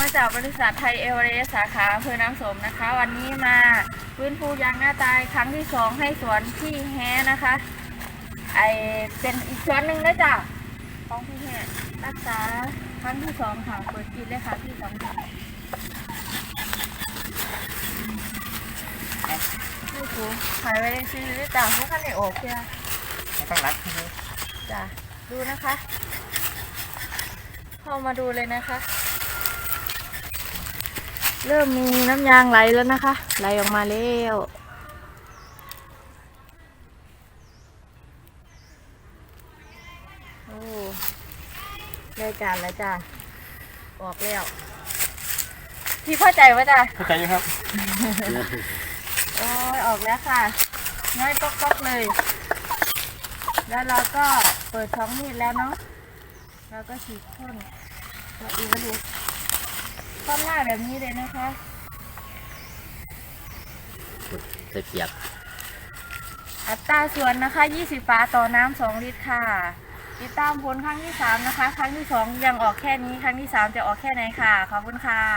มาจากบริษัทไทยเอเวอเรสสาขาอำเภอน้ำสมนะคะ วันนี้มาฟื้นฟูยางหน้าตายครั้งที่สองให้สวนพี่แฮนะคะ ไอเป็นอีกสวนหนึ่งนะจ๊ะของพี่แฮรักษาครั้งที่สองค่ะเปิดกินเลยค่ะที่สองค่ะนี่ครูหายไปในซีรีส์จ้ะพวกท่านในอกเนี่ยต้องรัดใช่ไหมจ้ะดูนะคะ เข้ามาดูเลยนะคะ เริ่มมีน้ำยางไหลแล้วนะคะ ไหลออกมาแล้วโอ้ได้การแล้วจ้ะออกแล้ว พี่เข้าใจว่าจ้ะเข้าใจไหมครับ โอ้ยออกแล้วค่ะง่ายก๊อกๆเลย แล้วเราก็เปิดท้องมีดแล้วเนาะแล้วก็ฉีดพ่นตัวอีก ก็ดูต้นหน้าแบบนี้เลยนะคะใส่เปียก อัตราส่วนนะคะ 20ฝาต่อน้ำ2ลิตรค่ะ ติดตามผลครั้งที่ 3 นะคะ ครั้งที่ 2 ยังออกแค่นี้ ครั้งที่ 3 จะออกแค่ไหนค่ะ ขอบคุณค่ะ